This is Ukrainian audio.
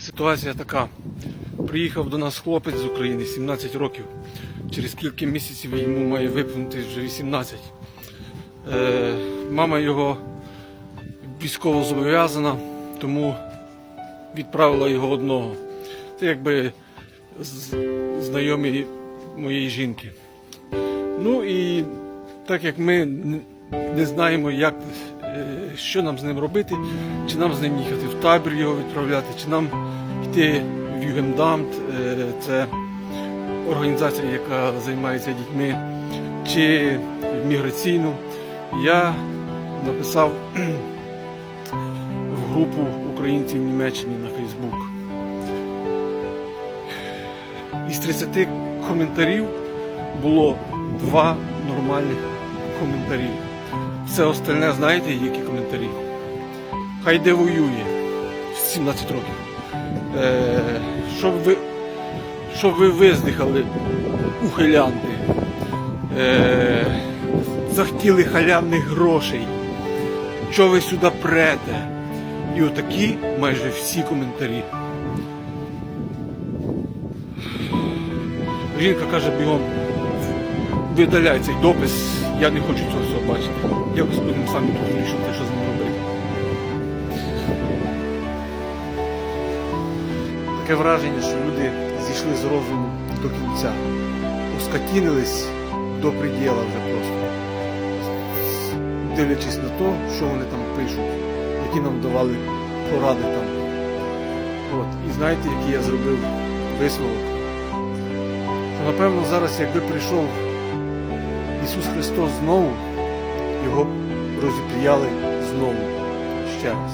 Ситуація така. Приїхав до нас хлопець з України 17 років. Через кілька місяців йому має виповнити вже 18. Е, мама його військово зобов'язана, тому відправила його одного. Це якби знайомі моєї жінки. Ну і так як ми не знаємо, як, що нам з ним робити, чи нам з ним їхати в табір його відправляти, чи нам йти в Югендамт, е, це організація, яка займається дітьми, чи в міграційну, я написав в групу українців в Німеччині на Фейсбук. Із 30 коментарів було два нормальних коментарі. Все остальне, знаєте, які коментарі? Хай де воює 17 років. Е, щоб ви, щоб ви виздихали, ухилянти. Е, захотіли халявних грошей. Що ви сюди прете? І отакі майже всі коментарі. Жінка каже бігом, видаляй цей допис, я не хочу цього всього бачити. Якось будемо самі тут вирішувати, що з ним робити. Таке враження, що люди зійшли з розуму до кінця. Оскотінились до приділа вже просто. Дивлячись на те, що вони там пишуть, які нам давали поради там. От. І знаєте, який я зробив висновок? Напевно, зараз, якби прийшов Ісус Христос знову, його розіп'яли знову ще раз.